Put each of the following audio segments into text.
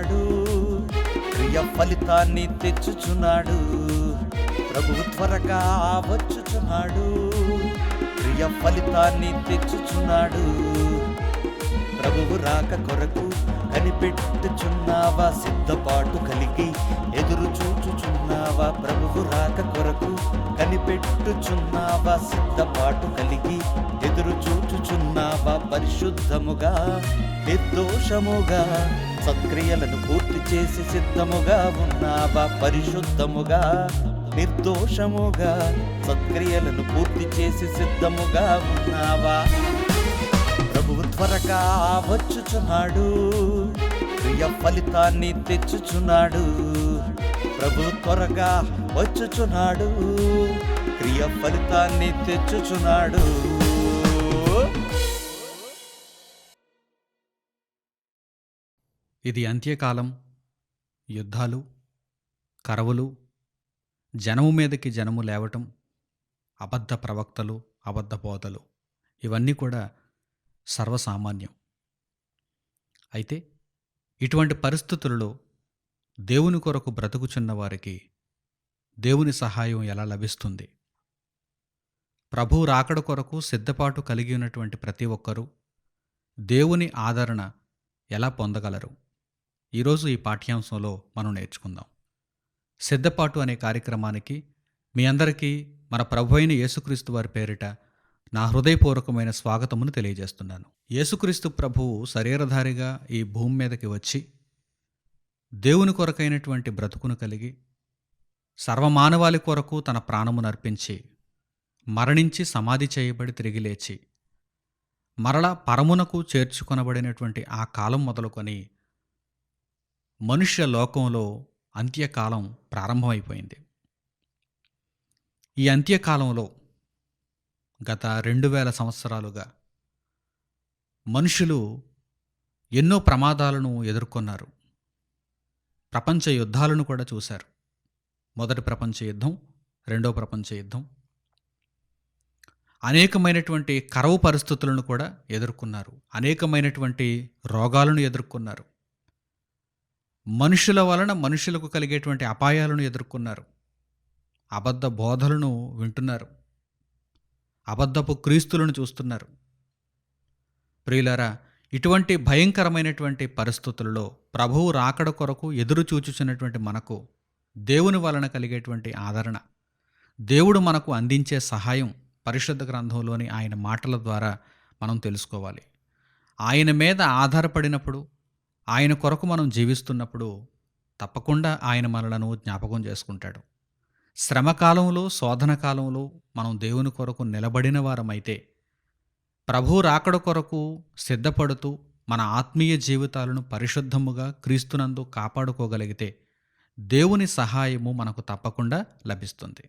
వచ్చుచున్నాడు క్రియ ఫలితాన్ని తెచ్చుచున్నాడు. ప్రభువు త్వరగా వచ్చుచున్నాడు. క్రియ ఫలితాన్ని తెచ్చుచున్నాడు. ప్రభువు రాక కొరకు కనిపెట్టుచున్నావా? సిద్ధపాటు కలిగి ఎదురు చూచుచున్నావా? ప్రభువు రాక కొరకు కనిపెట్టుచున్నావా? సిద్ధపాటు కలిగి ఎదురు చూ చూచుచున్నావా పరిశుద్ధముగా నిర్దోషముగా సత్క్రియలను పూర్తి చేసి సిద్ధముగా ఉన్నావా? పరిశుద్ధముగా నిర్దోషముగా సత్క్రియలను పూర్తి చేసి సిద్ధముగా ఉన్నావా? ప్రభువు త్వరగా వచ్చుచున్నాడు ప్రియ ఫలితాన్ని తెచ్చుచున్నాడు. ప్రభు త్వరగా వచ్చుచున్నాడు క్రియ ఫలితాన్ని తెచ్చుచున్నాడు. ఇది అంత్యకాలం. యుద్ధాలు కరవులు జనము మీదకి జనము లేవటం అబద్ధ ప్రవక్తలు అబద్ధ బోధలు. ఇవన్నీ కూడా సర్వసామాన్యం. అయితే ఇటువంటి పరిస్థితులలో దేవుని కొరకు బ్రతుకుచున్న వారికి దేవుని సహాయం ఎలా లభిస్తుంది? ప్రభు రాకడ కొరకు సిద్ధపాటు కలిగి ఉన్నటువంటి ప్రతి ఒక్కరూ దేవుని ఆదరణ ఎలా పొందగలరు? ఈరోజు ఈ పాఠ్యాంశంలో మనం నేర్చుకుందాం. సిద్ధపాటు అనే కార్యక్రమానికి మీ అందరికీ మన ప్రభు అయిన యేసుక్రీస్తు వారి పేరిట నా హృదయపూర్వకమైన స్వాగతమును తెలియజేస్తున్నాను. యేసుక్రీస్తు ప్రభువు శరీరధారిగా ఈ భూమి మీదకి వచ్చి దేవుని కొరకైనటువంటి బ్రతుకును కలిగి సర్వమానవాళి కొరకు తన ప్రాణమును అర్పించి మరణించి సమాధి చేయబడి తిరిగి లేచి మరలా పరమునకు చేర్చుకొనబడినటువంటి ఆ కాలం మొదలుకొని మనుష్య లోకంలో అంత్యకాలం ప్రారంభమైపోయింది. ఈ అంత్యకాలంలో గత రెండు వేల సంవత్సరాలుగా మనుషులు ఎన్నో ప్రమాదాలను ఎదుర్కొన్నారు. ప్రపంచ యుద్ధాలను కూడా చూశారు. మొదటి ప్రపంచ యుద్ధం రెండో ప్రపంచ యుద్ధం. అనేకమైనటువంటి కరవు పరిస్థితులను కూడా ఎదుర్కొన్నారు. అనేకమైనటువంటి రోగాలను ఎదుర్కొన్నారు. మనుషుల వలన మనుషులకు కలిగేటువంటి అపాయాలను ఎదుర్కొన్నారు. అబద్ధ బోధలను వింటున్నారు. అబద్ధపు క్రీస్తులను చూస్తున్నారు. ప్రియులారా ఇటువంటి భయంకరమైనటువంటి పరిస్థితులలో ప్రభువు రాకడ కొరకు ఎదురు చూచుచున్నటువంటి మనకు దేవుని వలన కలిగేటువంటి ఆదరణ దేవుడు మనకు అందించే సహాయం పరిశుద్ధ గ్రంథంలోని ఆయన మాటల ద్వారా మనం తెలుసుకోవాలి. ఆయన మీద ఆధారపడినప్పుడు ఆయన కొరకు మనం జీవిస్తున్నప్పుడు తప్పకుండా ఆయన మనలను జ్ఞాపకం చేసుకుంటాడు. శ్రమకాలంలో శోధన కాలంలో మనం దేవుని కొరకు నిలబడిన వారమైతే ప్రభు రాకడ కొరకు సిద్ధపడుతూ మన ఆత్మీయ జీవితాలను పరిశుద్ధముగా క్రీస్తునందు కాపాడుకోగలిగితే దేవుని సహాయము మనకు తప్పకుండా లభిస్తుంది.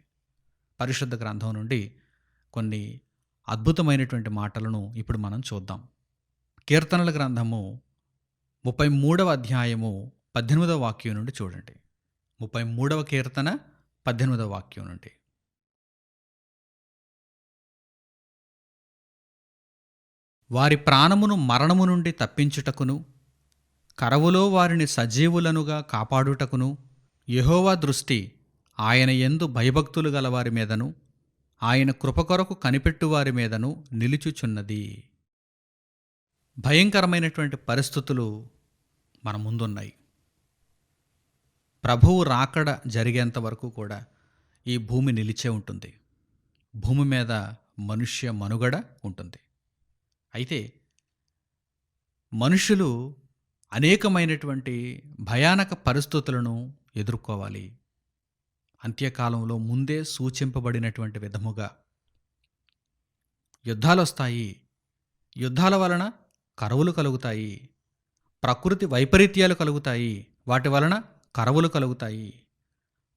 పరిశుద్ధ గ్రంథం నుండి కొన్ని అద్భుతమైనటువంటి మాటలను ఇప్పుడు మనం చూద్దాం. కీర్తనల గ్రంథము ముప్పై మూడవ అధ్యాయము పద్దెనిమిదవ వాక్యం నుండి చూడండి. ముప్పై మూడవ కీర్తన పద్దెనిమిదవ వాక్యం నుండి. వారి ప్రాణమును మరణము నుండి తప్పించుటకును కరవులో వారిని సజీవులనుగా కాపాడుటకును యహోవా దృష్టి ఆయన ఎందు భయభక్తులు గలవారి మీదను ఆయన కృప కొరకు కనిపెట్టు వారి మీదను నిలుచుచున్నది. భయంకరమైనటువంటి పరిస్థితులు మన ముందున్నాయి. ప్రభువు రాకడ జరిగేంత వరకు కూడా ఈ భూమి నిలిచే ఉంటుంది. భూమి మీద మనుష్య మనుగడ ఉంటుంది. అయితే మనుషులు అనేకమైనటువంటి భయానక పరిస్థితులను ఎదుర్కోవాలి. అంత్యకాలంలో ముందే సూచింపబడినటువంటి విధముగా యుద్ధాలు వస్తాయి యుద్ధాల వలన కరువులు కలుగుతాయి. ప్రకృతి వైపరీత్యాలు కలుగుతాయి. వాటి వలన కరవులు కలుగుతాయి.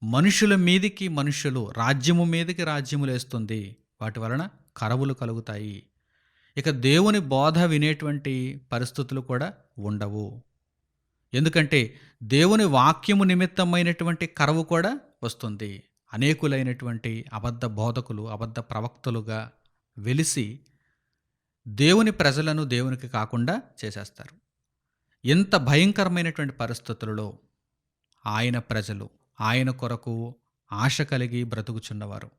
మనుషుల మీదికి మనుషులు రాజ్యము మీదికి రాజ్యము లేస్తుంది వాటి వలన కరవులు కలుగుతాయి. ఇక దేవుని బోధ వినేటువంటి పరిస్థితులు కూడా ఉండవు. ఎందుకంటే దేవుని వాక్యము నిమిత్తమైనటువంటి కరవు కూడా వస్తుంది. అనేకులైనటువంటి అబద్ధ బోధకులు అబద్ధ ప్రవక్తలుగా వెలిసి దేవుని ప్రజలను దేవునికి కాకుండా చేసేస్తారు. ఎంత భయంకరమైనటువంటి పరిస్థితులలో ఆయన ప్రజలు ఆయన కొరకు ఆశ కలిగి బ్రతుకుచున్నవారు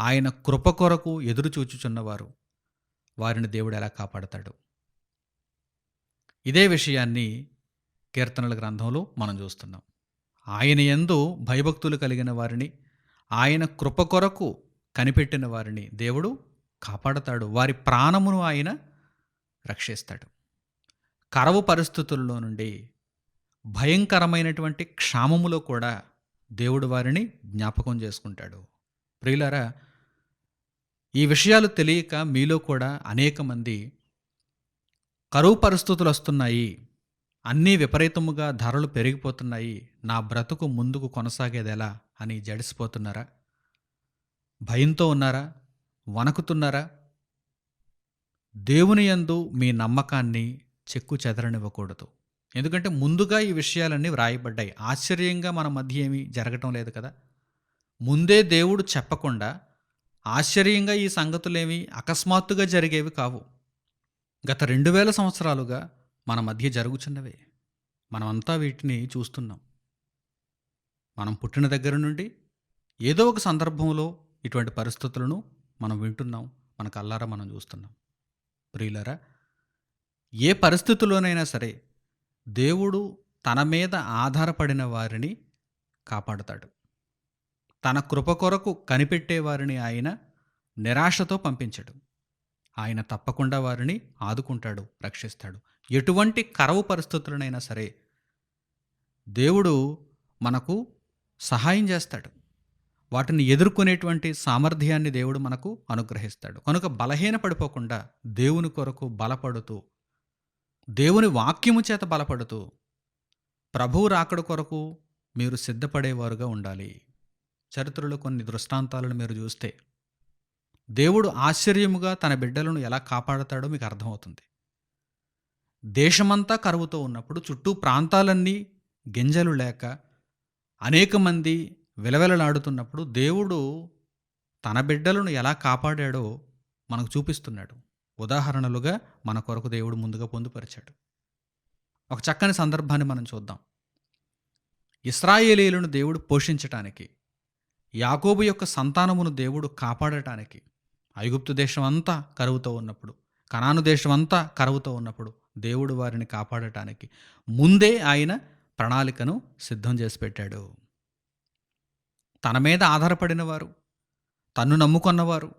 ఆయన కృప కొరకు ఎదురు చూచుచున్నవారు వారిని దేవుడు ఎలా కాపాడతాడు? ఇదే విషయాన్ని కీర్తనల గ్రంథంలో మనం చూస్తున్నాం. ఆయన యందు భయభక్తులు కలిగిన వారిని ఆయన కృప కొరకు కనిపెట్టిన వారిని దేవుడు కాపాడతాడు. వారి ప్రాణమును ఆయన రక్షిస్తాడు. కరవు పరిస్థితుల్లో నుండి భయంకరమైనటువంటి క్షామములో కూడా దేవుడు వారిని జ్ఞాపకం చేసుకుంటాడు. ప్రియులారా ఈ విషయాలు తెలియక మీలో కూడా అనేక మంది కరువు పరిస్థితులు వస్తున్నాయి. అన్నీ విపరీతముగా ధరలు పెరిగిపోతున్నాయి. నా బ్రతుకు ముందుకు కొనసాగేదెలా అని జడిసిపోతున్నారా? భయంతో ఉన్నారా? వణకుతున్నారా? దేవుని యందు మీ నమ్మకాన్ని చెక్కు చెదరనివ్వకూడదు. ఎందుకంటే ముందుగా ఈ విషయాలన్నీ వ్రాయబడ్డాయి. ఆశ్చర్యంగా మన మధ్య ఏమీ జరగటం లేదు కదా? ముందే దేవుడు చెప్పకుండా ఆశ్చర్యంగా ఈ సంగతులేమి అకస్మాత్తుగా జరిగేవి కావు. గత రెండు వేల సంవత్సరాలుగా మన మధ్య జరుగుచున్నవే. మనమంతా వీటిని చూస్తున్నాం. మనం పుట్టిన దగ్గర నుండి ఏదో ఒక సందర్భంలో ఇటువంటి పరిస్థితులను మనం వింటున్నాం మన కల్లారా మనం చూస్తున్నాం. ప్రియులరా ఏ పరిస్థితుల్లోనైనా సరే దేవుడు తన మీద ఆధారపడిన వారిని కాపాడుతాడు. తన కృప కొరకు కనిపెట్టే వారిని ఆయన నిరాశతో పంపించడు. ఆయన తప్పకుండా వారిని ఆదుకుంటాడు రక్షిస్తాడు. ఎటువంటి కరవు పరిస్థితులనైనా సరే దేవుడు మనకు సహాయం చేస్తాడు. వాటిని ఎదుర్కొనేటువంటి సామర్థ్యాన్ని దేవుడు మనకు అనుగ్రహిస్తాడు. కనుక బలహీన పడిపోకుండా దేవుని కొరకు బలపడుతూ దేవుని వాక్యము చేత బలపడుతూ ప్రభువు రాకడ కొరకు మీరు సిద్ధపడేవారుగా ఉండాలి. చరిత్రలో కొన్ని దృష్టాంతాలను మీరు చూస్తే దేవుడు ఆశ్చర్యముగా తన బిడ్డలను ఎలా కాపాడతాడో మీకు అర్థమవుతుంది. దేశమంతా కరువుతో ఉన్నప్పుడు చుట్టూ ప్రాంతాలన్నీ గింజలు లేక అనేక మంది విలవిలలాడుతున్నప్పుడు దేవుడు తన బిడ్డలను ఎలా కాపాడాడో మనకు చూపిస్తున్నాడు. ఉదాహరణలుగా మన కొరకు దేవుడు ముందుగా పొందుపరిచాడు. ఒక చక్కని సందర్భాన్ని మనం చూద్దాం. ఇస్రాయేలీలను దేవుడు పోషించటానికి యాకోబు యొక్క సంతానమును దేవుడు కాపాడటానికి ఐగుప్తు దేశం అంతా కరువుతో ఉన్నప్పుడు కనాను దేశం అంతా కరువుతో ఉన్నప్పుడు దేవుడు వారిని కాపాడటానికి ముందే ఆయన ప్రణాళికను సిద్ధం చేసి పెట్టాడు. తన మీద ఆధారపడినవారు తన్ను నమ్ముకున్నవారు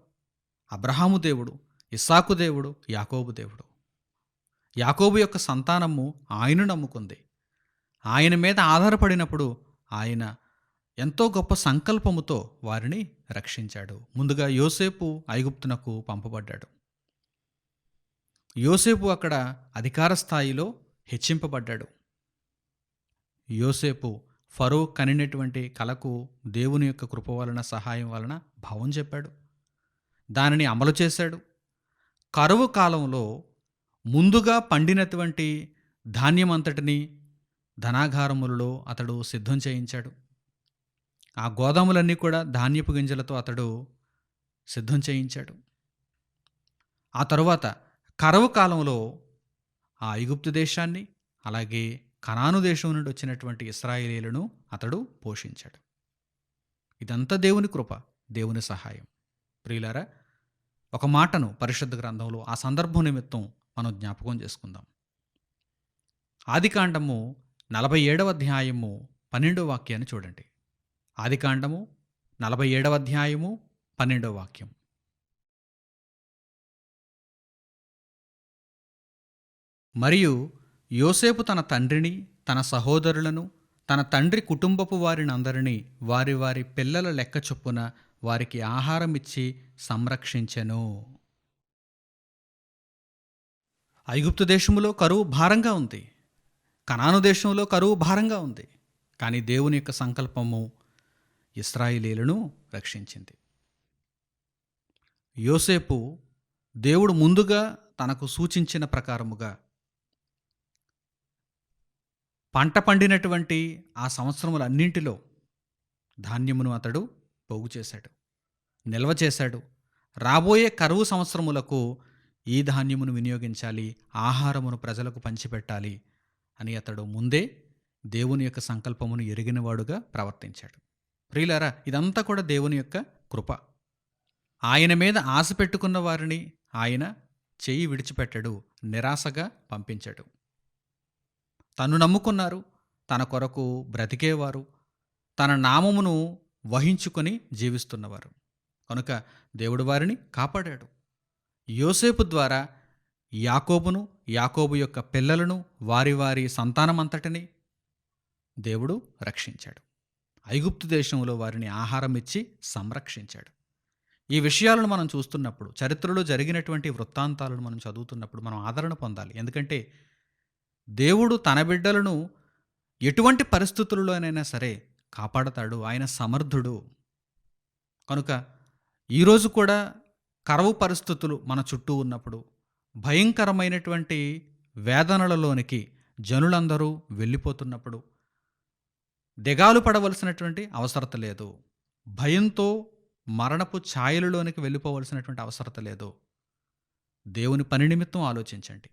అబ్రహాము దేవుడు ఇస్సాకు దేవుడు యాకోబు దేవుడు. యాకోబు యొక్క సంతానము ఆయన నమ్ముకుంది. ఆయన మీద ఆధారపడినప్పుడు ఆయన ఎంతో గొప్ప సంకల్పముతో వారిని రక్షించాడు. ముందుగా యోసేపు ఐగుప్తునకు పంపబడ్డాడు. యోసేపు అక్కడ అధికార స్థాయిలో హెచ్చింపబడ్డాడు. యోసేపు ఫరో కనినటువంటి కలకు దేవుని యొక్క కృప వలన సహాయం వలన భావం చెప్పాడు. దానిని అమలు చేశాడు. కరువు కాలంలో ముందుగా పండినటువంటి ధాన్యమంతటిని ధనాగారములలో అతడు సిద్ధం చేయించాడు. ఆ గోదాములన్నీ కూడా ధాన్యపు గింజలతో అతడు సిద్ధం చేయించాడు. ఆ తరువాత కరువు కాలంలో ఆ ఐగుప్తు దేశాన్ని అలాగే కనాను దేశం నుండి వచ్చినటువంటి ఇస్రాయేలీలను అతడు పోషించాడు. ఇదంతా దేవుని కృప దేవుని సహాయం. ప్రియులారా ఒక మాటను పరిశుద్ధ గ్రంథంలో ఆ సందర్భం నిమిత్తం మనం జ్ఞాపకం చేసుకుందాం. ఆదికాండము నలభై ఏడవ అధ్యాయము పన్నెండవ వాక్యాన్ని చూడండి. ఆదికాండము నలభై ఏడవ అధ్యాయము పన్నెండవ వాక్యం. మరియు యోసేపు తన తండ్రిని తన సహోదరులను తన తండ్రి కుటుంబపు వారిని అందరినీ వారి వారి పిల్లల లెక్క చొప్పున వారికి ఆహారం ఇచ్చి సంరక్షించెను. ఐగుప్తు దేశంలో కరువు భారంగా ఉంది. కనాను దేశంలో కరువు భారంగా ఉంది. కానీ దేవుని యొక్క సంకల్పము ఇస్రాయిలీలను రక్షించింది. యోసేపు దేవుడు ముందుగా తనకు సూచించిన ప్రకారముగా పంట పండినటువంటి ఆ సంవత్సరములన్నింటిలో ధాన్యమును అతడు పోగు చేశాడు నిల్వ చేశాడు. రాబోయే కరువు సంవత్సరములకు ఈ ధాన్యమును వినియోగించాలి ఆహారమును ప్రజలకు పంచిపెట్టాలి అని అతడు ముందే దేవుని యొక్క సంకల్పమును ఎరిగినవాడుగా ప్రవర్తించాడు. ప్రియులారా ఇదంతా కూడా దేవుని యొక్క కృప. ఆయన మీద ఆశ పెట్టుకున్న వారిని ఆయన చెయ్యి విడిచిపెట్టడు నిరాశగా పంపించాడు. తను నమ్ముకున్నారు తన కొరకు బ్రతికేవారు తన నామమును వహించుకొని జీవిస్తున్నవారు. కనుక దేవుడు వారిని కాపాడాడు. యోసేపు ద్వారా యాకోబును యాకోబు యొక్క పిల్లలను వారి వారి సంతానమంతటిని దేవుడు రక్షించాడు. ఐగుప్తు దేశంలో వారిని ఆహారం ఇచ్చి సంరక్షించాడు. ఈ విషయాలను మనం చూస్తున్నప్పుడు చరిత్రలో జరిగినటువంటి వృత్తాంతాలను మనం చదువుతున్నప్పుడు మనం ఆదరణ పొందాలి. ఎందుకంటే దేవుడు తన బిడ్డలను ఎటువంటి పరిస్థితుల్లోనైనా సరే కాపాడతాడు. ఆయన సమర్థుడు. కనుక ఈరోజు కూడా కరవు పరిస్థితులు మన చుట్టూ ఉన్నప్పుడు భయంకరమైనటువంటి వేదనలలోనికి జనులందరూ వెళ్ళిపోతున్నప్పుడు దిగాలు పడవలసినటువంటి అవసరత లేదు. భయంతో మరణపు ఛాయలలోనికి వెళ్ళిపోవలసినటువంటి అవసరత లేదు. దేవుని పని నిమిత్తం ఆలోచించండి.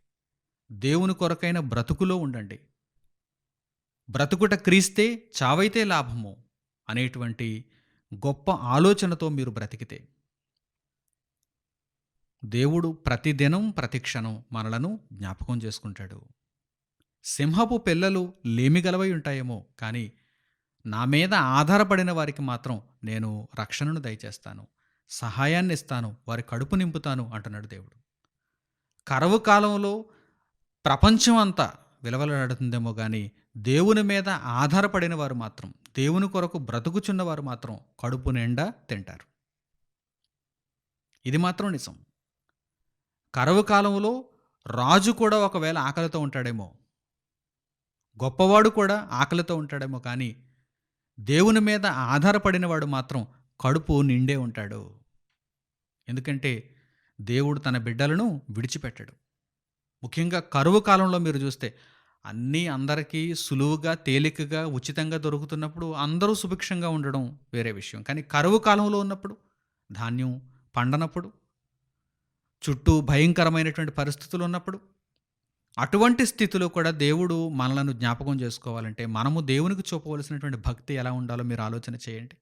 దేవుని కొరకైన బ్రతుకులో ఉండండి. బ్రతుకుట క్రీస్తే చావైతే లాభము అనేటువంటి గొప్ప ఆలోచనతో మీరు బ్రతికితే. దేవుడు ప్రతిదినం ప్రతిక్షణం మనలను జ్ఞాపకం చేసుకుంటాడు. సింహపు పిల్లలు లేమిగలవై ఉంటాయేమో కానీ నా మీద ఆధారపడిన వారికి మాత్రం నేను రక్షణను దయచేస్తాను. సహాయాన్ని ఇస్తాను. వారి కడుపు నింపుతాను అంటున్నాడు దేవుడు. కరవు కాలంలో ప్రపంచం అంతా విలవలాడుతుందేమో కానీ దేవుని మీద ఆధారపడిన వారు మాత్రం దేవుని కొరకు బ్రతుకుచున్న వారు మాత్రం కడుపు నిండా తింటారు. ఇది మాత్రం నిజం. కరువు కాలంలో రాజు కూడా ఒకవేళ ఆకలితో ఉంటాడేమో గొప్పవాడు కూడా ఆకలితో ఉంటాడేమో కానీ దేవుని మీద ఆధారపడినవాడు మాత్రం కడుపు నిండే ఉంటాడు. ఎందుకంటే దేవుడు తన బిడ్డలను విడిచిపెట్టడు. ముఖ్యంగా కరువు కాలంలో మీరు చూస్తే అన్నీ అందరికీ సులువుగా తేలికగా ఉచితంగా దొరుకుతున్నప్పుడు అందరూ సుభిక్షంగా ఉండడం వేరే విషయం. కానీ కరువు కాలంలో ఉన్నప్పుడు ధాన్యం పండనప్పుడు చుట్టూ భయంకరమైనటువంటి పరిస్థితులు ఉన్నప్పుడు అటువంటి స్థితిలో కూడా దేవుడు మనలను జ్ఞాపకం చేసుకోవాలంటే మనము దేవునికి చూపవలసినటువంటి భక్తి ఎలా ఉండాలో మీరు ఆలోచన చేయండి.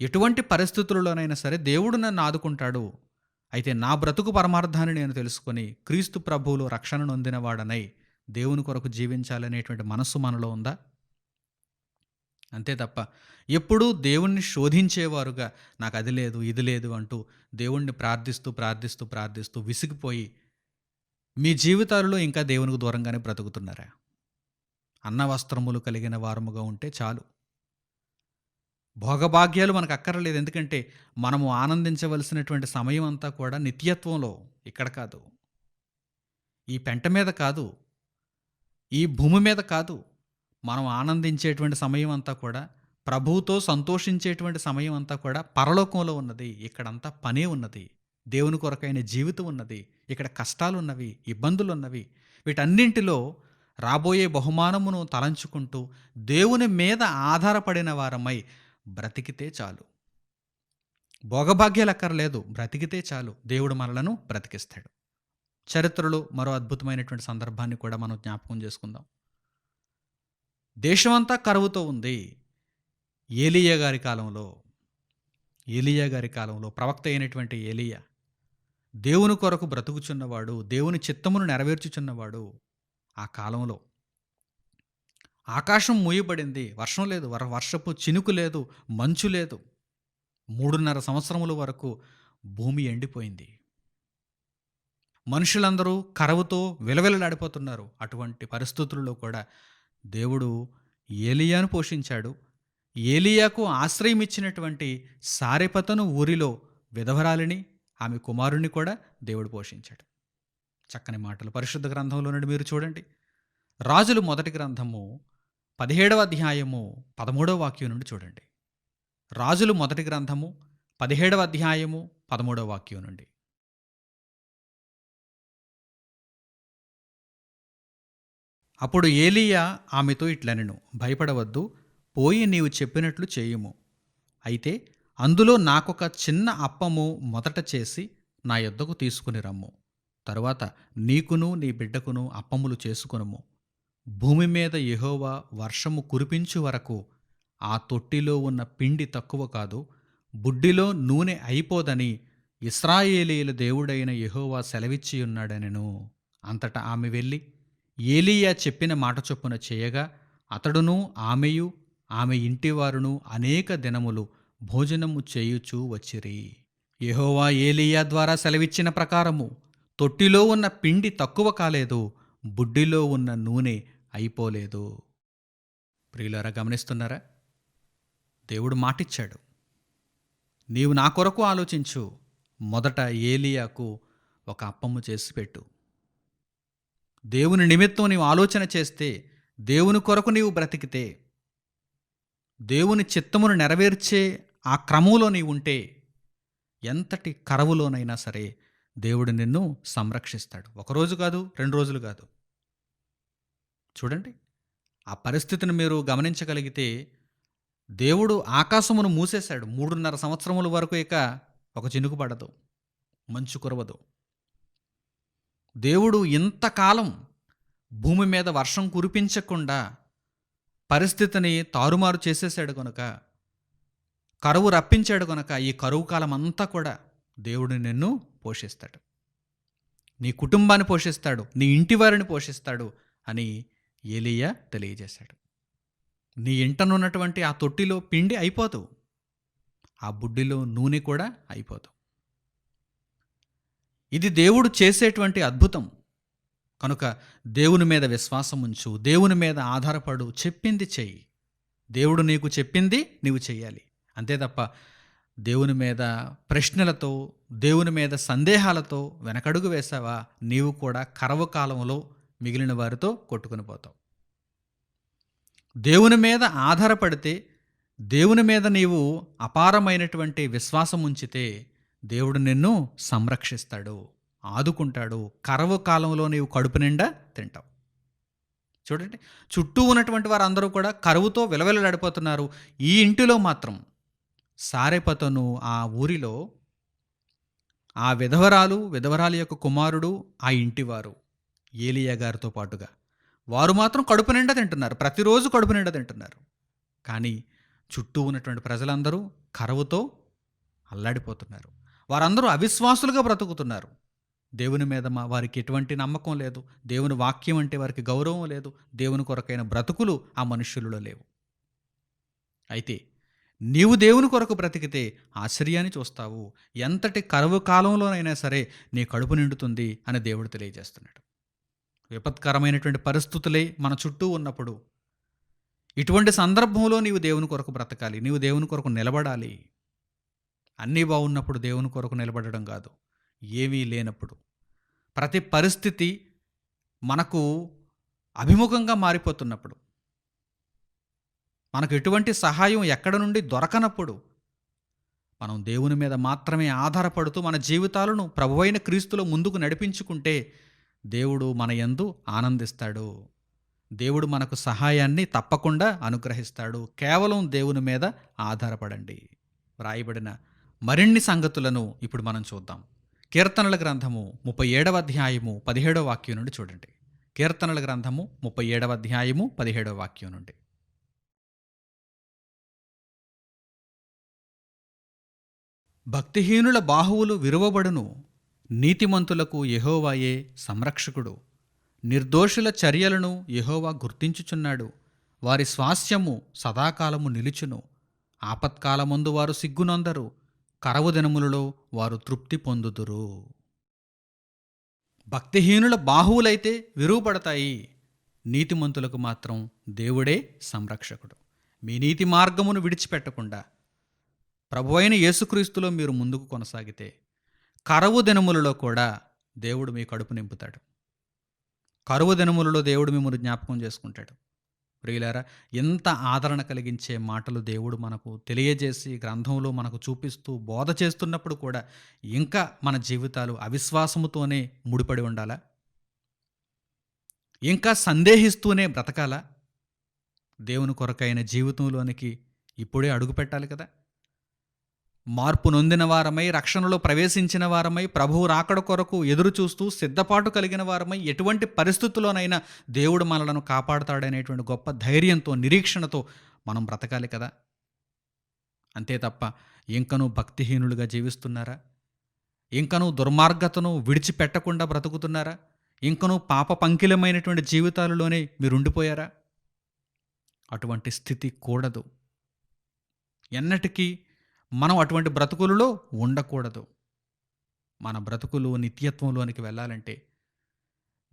ఎటువంటి పరిస్థితుల్లోనైనా సరే దేవుడు నన్ను ఆదుకుంటాడు అయితే నా బ్రతుకు పరమార్థాన్ని నేను తెలుసుకొని క్రీస్తు ప్రభువులో రక్షణ నొందినవాడనై దేవుని కొరకు జీవించాలనేటువంటి మనస్సు మనలో ఉందా? అంతే తప్ప ఎప్పుడూ దేవుణ్ణి శోధించేవారుగా నాకు అది లేదు ఇది లేదు అంటూ దేవుణ్ణి ప్రార్థిస్తూ ప్రార్థిస్తూ ప్రార్థిస్తూ విసిగిపోయి మీ జీవితాలలో ఇంకా దేవునికి దూరంగానే బ్రతుకుతున్నారా? అన్న వస్త్రములు కలిగిన వారముగా ఉంటే చాలు. భోగభాగ్యాలు మనకు అక్కర్లేదు ఎందుకంటే మనము ఆనందించవలసినటువంటి సమయం అంతా కూడా నిత్యత్వంలో ఇక్కడ కాదు. ఈ పెంట మీద కాదు. ఈ భూమి మీద కాదు. మనం ఆనందించేటువంటి సమయం అంతా కూడా ప్రభువుతో సంతోషించేటువంటి సమయం అంతా కూడా పరలోకంలో ఉన్నది. ఇక్కడంతా పనే ఉన్నది. దేవుని కొరకైన జీవితం ఉన్నది. ఇక్కడ కష్టాలు ఉన్నవి ఇబ్బందులు ఉన్నవి వీటన్నింటిలో రాబోయే బహుమానమును తలంచుకుంటూ దేవుని మీద ఆధారపడిన వారమై బ్రతికితే చాలు. భోగభాగ్యాలు అక్కర్లేదు బ్రతికితే చాలు. దేవుడు మనలను బ్రతికిస్తాడు. చరిత్రలో మరో అద్భుతమైనటువంటి సందర్భాన్ని కూడా మనం జ్ఞాపకం చేసుకుందాం. దేశమంతా కరువుతో ఉంది. ఏలియా గారి కాలంలో ఏలియా గారి కాలంలో ప్రవక్త అయినటువంటి ఏలియా దేవుని కొరకు బ్రతుకుచున్నవాడు దేవుని చిత్తమును నెరవేర్చుచున్నవాడు ఆ కాలంలో ఆకాశం మూయబడింది. వర్షం లేదు. వర వర్షపు చినుకు లేదు. మంచు లేదు. మూడున్నర సంవత్సరముల వరకు భూమి ఎండిపోయింది. మనుషులందరూ కరవుతో విలవిలలాడిపోతున్నారు. అటువంటి పరిస్థితుల్లో కూడా దేవుడు ఏలియాను పోషించాడు. ఏలియాకు ఆశ్రయం ఇచ్చినటువంటి సారెపతను ఊరిలో విధవరాలిని ఆమె కుమారుణ్ణి కూడా దేవుడు పోషించాడు. చక్కని మాటలు పరిశుద్ధ గ్రంథంలో నుండి మీరు చూడండి. రాజులు మొదటి గ్రంథము పదిహేడవ అధ్యాయము పదమూడవ వాక్యం నుండి చూడండి. రాజులు మొదటి గ్రంథము పదిహేడవ అధ్యాయము పదమూడవ వాక్యం నుండి. అప్పుడు ఏలియా ఆమెతో ఇట్లనెను భయపడవద్దు పోయి నీవు చెప్పినట్లు చేయుము. అయితే అందులో నాకొక చిన్న అప్పము మొదట చేసి నా యొద్దకు తీసుకుని రమ్ము. తరువాత నీకును నీ బిడ్డకును అప్పములు చేసుకొనుము. భూమి మీద యహోవా వర్షము కురిపించు వరకు ఆ తొట్టిలో ఉన్న పిండి తక్కువ కాదు బుడ్డిలో నూనె అయిపోదని ఇస్రాయేలీల దేవుడైన యహోవా సెలవిచ్చి ఉన్నాడనెను అంతటా ఆమె వెళ్ళి ఏలియా చెప్పిన మాట చొప్పున చేయగా అతడును ఆమెయు ఆమె ఇంటివారును అనేక దినములు భోజనము చేయుచూ వచ్చిరి. యహోవా ఏలియా ద్వారా సెలవిచ్చిన ప్రకారము తొట్టిలో ఉన్న పిండి తక్కువ కాలేదు బుడ్డిలో ఉన్న నూనె అయిపోలేదు. ప్రియులారా గమనిస్తున్నారా? దేవుడు మాటిచ్చాడు. నీవు నా కొరకు ఆలోచించు. మొదట ఏలియాకు ఒక అప్పము చేసి పెట్టు. దేవుని నిమిత్తం నీవు ఆలోచన చేస్తే దేవుని కొరకు నీవు బ్రతికితే దేవుని చిత్తమును నెరవేర్చే ఆ క్రమంలో నీవు ఉంటే ఎంతటి కరవులోనైనా సరే దేవుడు నిన్ను సంరక్షిస్తాడు. ఒకరోజు కాదు రెండు రోజులు కాదు. చూడండి. ఆ పరిస్థితిని మీరు గమనించగలిగితే దేవుడు ఆకాశమును మూసేశాడు. మూడున్నర సంవత్సరముల వరకు ఇక ఒక చినుకు పడదు. మంచు కురవదు. దేవుడు ఇంతకాలం భూమి మీద వర్షం కురిపించకుండా పరిస్థితిని తారుమారు చేసేసాడు కనుక కరువు రప్పించాడు కనుక ఈ కరువు కాలం అంతా కూడా దేవుడు నిన్ను పోషిస్తాడు. నీ కుటుంబాన్ని పోషిస్తాడు. నీ ఇంటి వారిని పోషిస్తాడు అని ఏలియా తెలియజేశాడు. నీ ఇంటనున్నటువంటి ఆ తొట్టిలో పిండి అయిపోదు. ఆ బుడ్డిలో నూనె కూడా అయిపోదు. ఇది దేవుడు చేసేటువంటి అద్భుతం. కనుక దేవుని మీద విశ్వాసం ఉంచు దేవుని మీద ఆధారపడు చెప్పింది చెయ్యి. దేవుడు నీకు చెప్పింది నీవు చెయ్యాలి. అంతే తప్ప దేవుని మీద ప్రశ్నలతో దేవుని మీద సందేహాలతో వెనకడుగు వేసావా? నీవు కూడా కరవ కాలంలో మిగిలిన వారితో కొట్టుకుని పోతావు. దేవుని మీద ఆధారపడితే దేవుని మీద నీవు అపారమైనటువంటి విశ్వాసం ఉంచితే దేవుడు నిన్ను సంరక్షిస్తాడు ఆదుకుంటాడు కరవు కాలంలో నీవు కడుపు నిండా తింటావు. చూడండి చుట్టూ ఉన్నటువంటి వారందరూ కూడా కరువుతో విలవిలలాడిపోతున్నారు. ఈ ఇంటిలో మాత్రం సారెపతను ఆ ఊరిలో ఆ విధవరాలు విధవరాలు యొక్క కుమారుడు ఆ ఇంటివారు ఏలియా గారితో పాటుగా. వారు మాత్రం కడుపు నిండా తింటున్నారు. ప్రతిరోజు కడుపు నిండా తింటున్నారు. కానీ చుట్టూ ఉన్నటువంటి ప్రజలందరూ కరువుతో అల్లాడిపోతున్నారు. వారందరూ అవిశ్వాసులుగా బ్రతుకుతున్నారు. దేవుని మీద మా వారికి ఎటువంటి నమ్మకం లేదు. దేవుని వాక్యం అంటే వారికి గౌరవం లేదు. దేవుని కొరకైన బ్రతుకులు ఆ మనుష్యులలో లేవు. అయితే నీవు దేవుని కొరకు బ్రతికితే ఆశ్చర్యాన్ని చూస్తావు. ఎంతటి కరువు కాలంలోనైనా సరే నీ కడుపు నిండుతుంది అని దేవుడు తెలియజేస్తున్నాడు. విపత్కరమైనటువంటి పరిస్థితులే మన చుట్టూ ఉన్నప్పుడు ఇటువంటి సందర్భంలో నీవు దేవుని కొరకు బ్రతకాలి నీవు దేవుని కొరకు నిలబడాలి. అన్నీ బాగున్నప్పుడు దేవుని కొరకు నిలబడడం కాదు ఏమీ లేనప్పుడు. ప్రతి పరిస్థితి మనకు అభిముఖంగా మారిపోతున్నప్పుడు. మనకు ఎటువంటి సహాయం ఎక్కడ నుండి దొరకనప్పుడు మనం దేవుని మీద మాత్రమే ఆధారపడుతూ మన జీవితాలను ప్రభువైన క్రీస్తులో ముందుకు నడిపించుకుంటే దేవుడు మన యందు ఆనందిస్తాడు. దేవుడు మనకు సహాయాన్ని తప్పకుండా అనుగ్రహిస్తాడు. కేవలం దేవుని మీద ఆధారపడండి. వ్రాయబడిన మరిన్ని సంగతులను ఇప్పుడు మనం చూద్దాం. కీర్తనల గ్రంథము ముప్పై ఏడవ అధ్యాయము పదిహేడవ వాక్యం నుండి చూడండి. కీర్తనల గ్రంథము ముప్పై ఏడవ అధ్యాయము పదిహేడవ వాక్యం నుండి. భక్తిహీనుల బాహువులు విరువబడును. నీతిమంతులకు యహోవాయే సంరక్షకుడు. నిర్దోషుల చర్యలను యహోవా గుర్తించుచున్నాడు. వారి స్వాస్యము సదాకాలము నిలుచును. ఆపత్కాలమందు వారు సిగ్గునొందరు. కరవు దినములలో వారు తృప్తి పొందుదురు. భక్తిహీనుల బాహువులైతే విరువపడతాయి. నీతిమంతులకు మాత్రం దేవుడే సంరక్షకుడు. మీ నీతి మార్గమును విడిచిపెట్టకుండా. ప్రభువైన యేసుక్రీస్తులో మీరు ముందుకు కొనసాగితే కరువు దినములలో కూడా దేవుడు మీ కడుపు నింపుతాడు. కరువు దినములలో దేవుడు మిమ్మల్ని జ్ఞాపకం చేసుకుంటాడు. ప్రియులారా ఎంత ఆదరణ కలిగించే మాటలు దేవుడు మనకు తెలియజేసి గ్రంథంలో మనకు చూపిస్తూ బోధ చేస్తున్నప్పుడు కూడా ఇంకా మన జీవితాలు అవిశ్వాసముతోనే ముడిపడి ఉండాలా? ఇంకా సందేహిస్తూనే బ్రతకాలా? దేవుని కొరకైన జీవితంలోనికి ఇప్పుడే అడుగు పెట్టాలి కదా? మార్పు నొందిన వారమై రక్షణలో ప్రవేశించిన వారమై ప్రభువు రాకడ కొరకు ఎదురు చూస్తూ సిద్ధపాటు కలిగిన వారమై ఎటువంటి పరిస్థితుల్లోనైనా దేవుడు మనలను కాపాడుతాడనేటువంటి గొప్ప ధైర్యంతో నిరీక్షణతో మనం బ్రతకాలి కదా? అంతే తప్ప ఇంకనూ భక్తిహీనులుగా జీవిస్తున్నారా? ఇంకనూ దుర్మార్గతను విడిచిపెట్టకుండా బ్రతుకుతున్నారా? ఇంకనూ పాప పంకిలమైనటువంటి జీవితాలలోనే మీరు ఉండిపోయారా అటువంటి స్థితి కూడదు. ఎన్నటికీ మనం అటువంటి బ్రతుకులలో ఉండకూడదు. మన బ్రతుకులు నిత్యత్వంలోనికి వెళ్ళాలంటే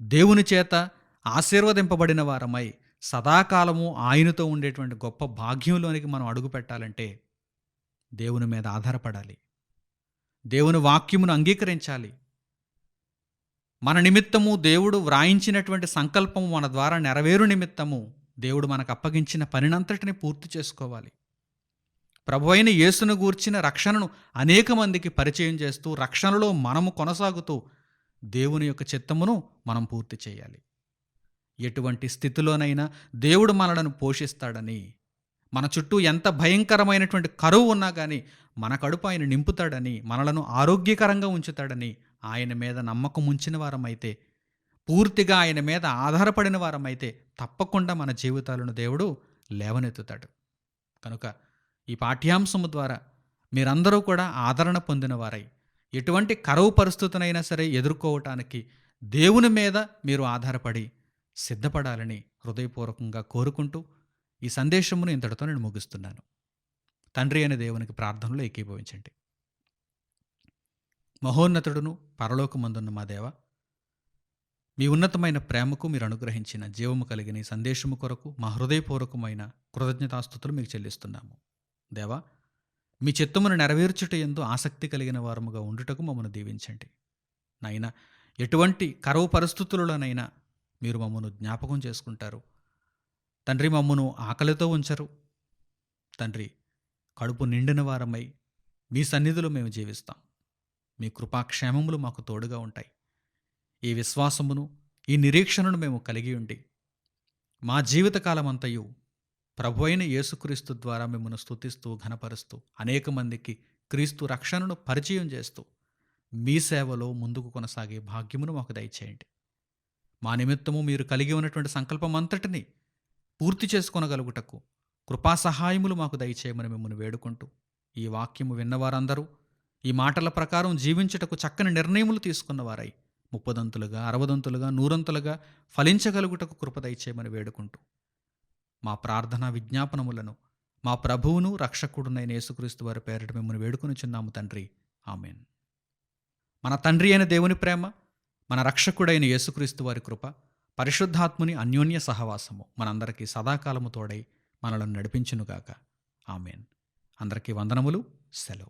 దేవుని చేత ఆశీర్వదింపబడిన వారమై సదాకాలము ఆయనతో ఉండేటువంటి గొప్ప భాగ్యంలోనికి మనం అడుగు పెట్టాలంటే దేవుని మీద ఆధారపడాలి. దేవుని వాక్యమును అంగీకరించాలి. మన నిమిత్తము దేవుడు వ్రాయించినటువంటి సంకల్పము మన ద్వారా నెరవేరు నిమిత్తము దేవుడు మనకు అప్పగించిన పనినంతటిని పూర్తి చేసుకోవాలి. ప్రభు అయిన యేసును గూర్చిన రక్షణను అనేక మందికి పరిచయం చేస్తూ రక్షణలో మనము కొనసాగుతూ దేవుని యొక్క చిత్తమును మనం పూర్తి చేయాలి. ఎటువంటి స్థితిలోనైనా దేవుడు మనలను పోషిస్తాడని మన చుట్టూ ఎంత భయంకరమైనటువంటి కరువు ఉన్నా కానీ మన కడుపు ఆయన నింపుతాడని మనలను ఆరోగ్యకరంగా ఉంచుతాడని ఆయన మీద నమ్మకం ఉంచిన వారమైతే పూర్తిగా ఆయన మీద ఆధారపడిన వారమైతే తప్పకుండా మన జీవితాలను దేవుడు లేవనెత్తుతాడు. కనుక ఈ పాఠ్యాంశము ద్వారా మీరందరూ కూడా ఆదరణ పొందినవారై ఎటువంటి కరువు పరిస్థితునైనా సరే ఎదుర్కోవటానికి దేవుని మీద మీరు ఆధారపడి సిద్ధపడాలని హృదయపూర్వకంగా కోరుకుంటూ ఈ సందేశమును ఇంతటితో నేను ముగిస్తున్నాను. తండ్రి అనే దేవునికి ప్రార్థనలో ఏకీభవించండి. మహోన్నతుడును పరలోకమందున్న మా దేవ మీ ఉన్నతమైన ప్రేమకు మీరు అనుగ్రహించిన జీవము కలిగిన సందేశము కొరకు మా హృదయపూర్వకమైన కృతజ్ఞతాస్థుతులు మీకు చెల్లిస్తున్నాము. దేవా మీ చిత్తమును నెరవేర్చుట ఎందు ఆసక్తి కలిగిన వారముగా ఉండుటకు మమ్మను దీవించండి. నాయన ఎటువంటి కరవు పరిస్థితులలోనైనా మీరు మమ్మను జ్ఞాపకం చేసుకుంటారు. తండ్రి మమ్మను ఆకలితో ఉంచరు. తండ్రి కడుపు నిండిన వారమై మీ సన్నిధిలో మేము జీవిస్తాం. మీ కృపాక్షేమములు మాకు తోడుగా ఉంటాయి. ఈ విశ్వాసమును ఈ నిరీక్షణను మేము కలిగి ఉండి మా జీవితకాలమంతయు ప్రభు అయిన యేసుక్రీస్తు ద్వారా మిమ్మల్ని స్తుతిస్తూ ఘనపరుస్తూ అనేక మందికి క్రీస్తు రక్షణను పరిచయం చేస్తూ మీ సేవలో ముందుకు కొనసాగే భాగ్యమును మాకు దయచేయండి. మా నిమిత్తము మీరు కలిగి ఉన్నటువంటి సంకల్పం అంతటిని పూర్తి చేసుకొనగలుగుటకు కృపా సహాయములు మాకు దయచేయమని మిమ్మల్ని వేడుకుంటూ ఈ వాక్యము విన్నవారందరూ ఈ మాటల ప్రకారం జీవించుటకు చక్కని నిర్ణయములు తీసుకున్నవారై ముప్పదంతులుగా అరవదంతులుగా నూరంతులుగా ఫలించగలుగుటకు కృప దయచేయమని వేడుకుంటూ మా ప్రార్థనా విజ్ఞాపనములను మా ప్రభువును రక్షకుడునైన యేసుక్రీస్తు వారి పేరిట మిమ్మల్ని వేడుకొనిచున్నాము తండ్రి. ఆమెన్. మన తండ్రి అయిన దేవుని ప్రేమ మన రక్షకుడైన యేసుక్రీస్తు వారి కృప పరిశుద్ధాత్ముని అన్యోన్య సహవాసము మనందరికీ సదాకాలము తోడై మనలను నడిపించునుగాక. ఆమెన్. అందరికీ వందనములు సెలవు.